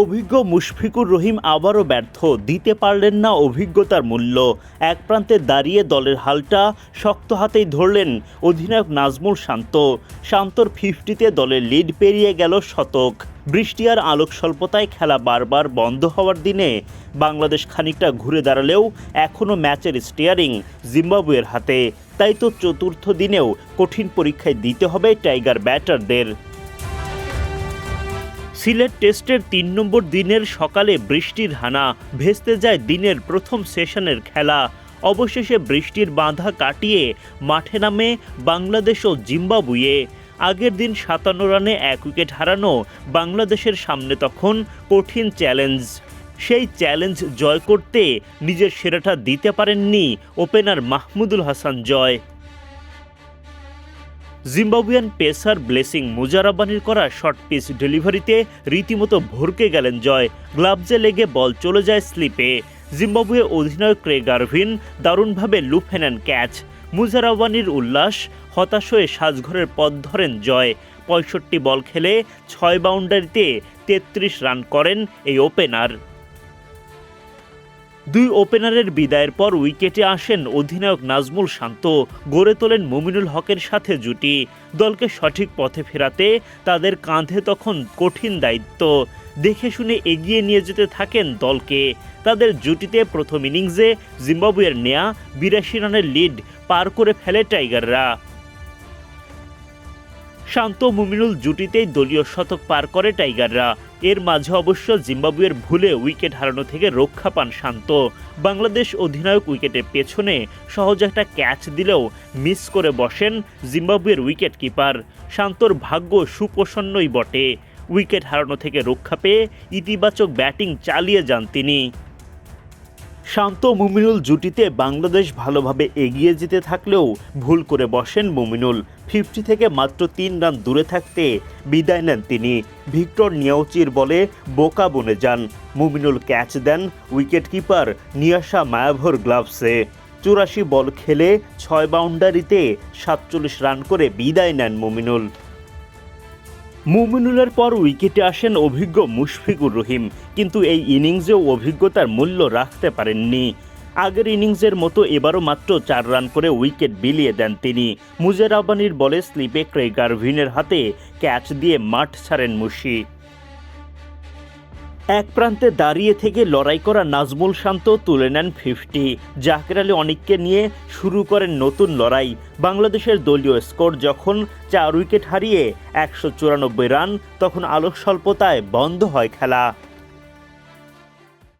অভিজ্ঞ মুশফিকুর রহিম আবারও ব্যর্থ। দিতে পারলেন না অভিজ্ঞতার মূল্য। এক প্রান্তে দাঁড়িয়ে দলের হালটা শক্ত হাতেই ধরলেন অধিনায়ক নাজমুল শান্ত। শান্তর ফিফটিতে দলের লিড পেরিয়ে গেল শতক। বৃষ্টি আর আলোক স্বল্পতায় খেলা বারবার বন্ধ হওয়ার দিনে বাংলাদেশ খানিকটা ঘুরে দাঁড়ালেও এখনও ম্যাচের স্টিয়ারিং জিম্বাবুয়ের হাতে। তাই তো চতুর্থ দিনেও কঠিন পরীক্ষায় দিতে হবে টাইগার ব্যাটারদের। সিলেট টেস্টের তিন নম্বর দিনের সকালে বৃষ্টির হানা। ভেস্তে যায় দিনের প্রথম সেশনের খেলা। অবশেষে বৃষ্টির বাঁধা কাটিয়ে মাঠে নামে বাংলাদেশ ও জিম্বাবুয়ে। আগের দিন সাতান্ন রানে এক উইকেট হারানো বাংলাদেশের সামনে তখন কঠিন চ্যালেঞ্জ। সেই চ্যালেঞ্জ জয় করতে নিজের সেরাটা দিতে পারেননি opener Mahmudul Hasan Joy. Zimbabwean pacer Blessing মুজারাবানির করা শর্ট পিচ ডেলিভারিতে রীতিমতো ভরকে গেলেন জয়। গ্লাভসে লেগে বল চলে যায় স্লিপে। জিম্বাবুয়ে অধিনায়ক ক্রে গার্ভিন দারুণভাবে লুফে নেন ক্যাচ। মুজারাবানির উল্লাস, হতাশ হয়ে সাজঘরের পথ ধরেন জয়। পঁয়ষট্টি বল খেলে ছয় বাউন্ডারিতে তেত্রিশ রান করেন এই ওপেনার। দুই ওপেনারের বিদায়ের পর উইকেটে আসেন অধিনায়ক নাজমুল শান্ত। গড়ে তোলেন মুমিনুল হকের সাথে জুটি। দলকে সঠিক পথে ফেরাতে তাদের কাঁধে তখন কঠিন দায়িত্ব। দেখে শুনে এগিয়ে নিয়ে যেতে থাকেন দলকে। তাদের জুটিতে প্রথম ইনিংসে জিম্বাবুয়ের নেয়া বিরাশি রানের লিড পার করে ফেলে টাইগাররা। শান্ত মুমিনুল জুটিতেই দলীয় শতক পার করে টাইগাররা। এর মাঝে অবশ্য জিম্বাবুয়ের ভুলে উইকেট হারানো থেকে রক্ষা পান শান্ত। বাংলাদেশ অধিনায়ক উইকেটের পেছনে সহজ একটা ক্যাচ দিলেও মিস করে বসেন জিম্বাবুয়ের উইকেট কিপার। শান্তর ভাগ্য সুপ্রসন্নই বটে। উইকেট হারানো থেকে রক্ষা পেয়ে ইতিবাচক ব্যাটিং চালিয়ে যান তিনি। শান্ত মুমিনুল জুটিতে বাংলাদেশ ভালোভাবে এগিয়ে যেতে থাকলেও ভুল করে বসেন মুমিনুল। ফিফটি থেকে মাত্র তিন রান দূরে থাকতে বিদায় নেন তিনি। ভিক্টর নিয়াউচির বলে বোকা বনে যান। মুমিনুল ক্যাচ দেন উইকেট কিপার নিয়াশা মায়াভর গ্লাভসে। চুরাশি বল খেলে ছয় বাউন্ডারিতে সাতচল্লিশ রান করে বিদায় নেন মুমিনুল। মুমিনুলের পর উইকেটে আসেন অভিজ্ঞ মুশফিকুর রহিম, কিন্তু এই ইনিংসেও অভিজ্ঞতার মূল্য রাখতে পারেননি। আগের ইনিংসের মতো এবারও মাত্র চার রান করে উইকেট বিলিয়ে দেন তিনি। মুজের আবানির বলে স্লিপে ক্রেগারভিনের হাতে ক্যাচ দিয়ে মাঠ ছাড়েন মুশি এক প্রান্তে দাঁড়িয়ে থেকে লড়াই করা নাজমুল শান্ত তুলে নেন ফিফটি জাকের আলী অনিককে নিয়ে শুরু করেন নতুন লড়াই। বাংলাদেশের দলীয় স্কোর যখন চার উইকেট হারিয়ে একশো চুরানব্বই রান, তখন আলোক স্বল্পতায় বন্ধ হয় খেলা।